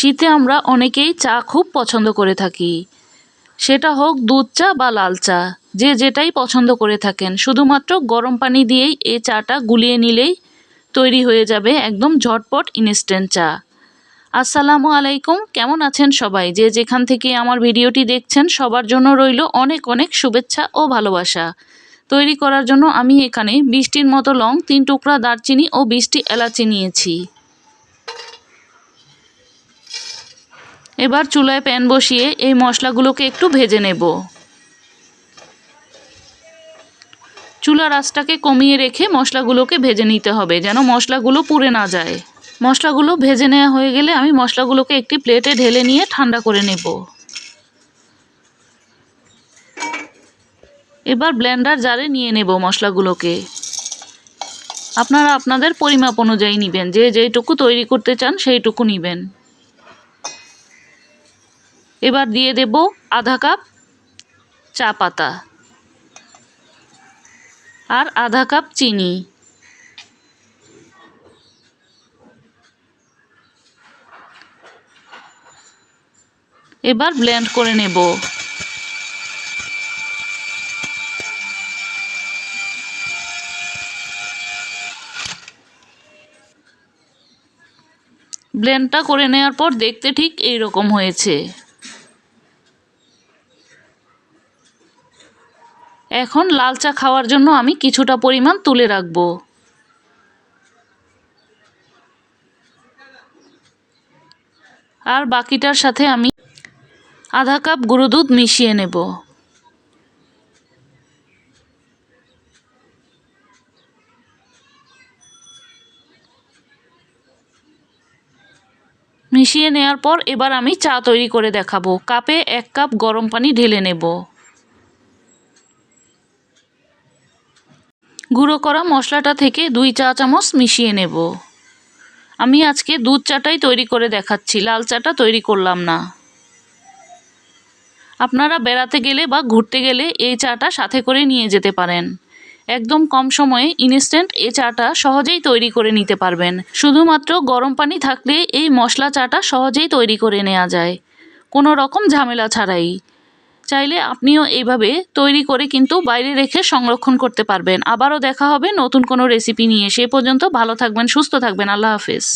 শীতে আমরা অনেকেই চা খুব পছন্দ করে থাকি। সেটা হোক দুধ চা বা লাল চা, যে যেটাই পছন্দ করে থাকেন। শুধুমাত্র গরম পানি দিয়েই এই চাটা গুলিয়ে নিলেই তৈরি হয়ে যাবে একদম ঝটপট ইনস্ট্যান্ট চা। আসসালামু আলাইকুম, কেমন আছেন সবাই? যে যেখান থেকে আমার ভিডিওটি দেখছেন, সবার জন্য রইল অনেক অনেক শুভেচ্ছা ও ভালোবাসা। তৈরি করার জন্য আমি এখানে বিশটির মতো লং তিন টুকরা দারচিনি ও বিশটি এলাচি নিয়েছি। এবার চুলায় প্যান বসিয়ে এই মশলাগুলোকে একটু ভেজে নেব। চুলার আঁচটাকে কমিয়ে রেখে মশলাগুলোকে ভেজে নিতে হবে যেন মশলাগুলো পুড়ে না যায়। মশলাগুলো ভেজে নেওয়া হয়ে গেলে আমি মশলাগুলোকে একটি প্লেটে ঢেলে নিয়ে ঠান্ডা করে নেব। এবার ব্লেন্ডার জারে নিয়ে নেব মশলাগুলোকে। আপনারা আপনাদের পরিমাপ অনুযায়ী নেবেন, যে যেইটুকু তৈরি করতে চান সেইটুকু নেবেন। এবার দিয়ে দেব আধা কাপ চা পাতা আর আধা কাপ চিনি। এবার ব্লেন্ড করে নেব। ব্লেন্ডটা করে নেওয়ার পর দেখতে ঠিক এই রকম হয়েছে। এখন লাল চা খাওয়ার জন্য আমি কিছুটা পরিমাণ তুলে রাখব। আর বাকিটার সাথে আমি আধা কাপ গুঁড়ো দুধ মিশিয়ে নেব। মিশিয়ে নেওয়ার পর এবার আমি চা তৈরি করে দেখাবো। কাপে এক কাপ গরম পানি ঢেলে নেব। গুঁড়ো করা মশলাটা থেকে দুই চা চামচ মিশিয়ে নেব। আমি আজকে দুধ চাটাই তৈরি করে দেখাচ্ছি, লাল চাটা তৈরি করলাম না। আপনারা বেড়াতে গেলে বা ঘুরতে গেলে এই চাটা সাথে করে নিয়ে যেতে পারেন। একদম কম সময়ে ইনস্ট্যান্ট এই চাটা সহজেই তৈরি করে নিতে পারবেন। শুধুমাত্র গরম পানি থাকলে এই মশলা চাটা সহজেই তৈরি করে নেওয়া যায়। কোনো রকম ঝামেলা ছাড়াই। চাইলে আপনিও এইভাবে তৈরি করে কিন্তু বাইরে রেখে সংরক্ষণ করতে পারবেন। আবারও দেখা হবে নতুন কোনো রেসিপি নিয়ে। সে পর্যন্ত ভালো থাকবেন, সুস্থ থাকবেন। আল্লাহ হাফেজ।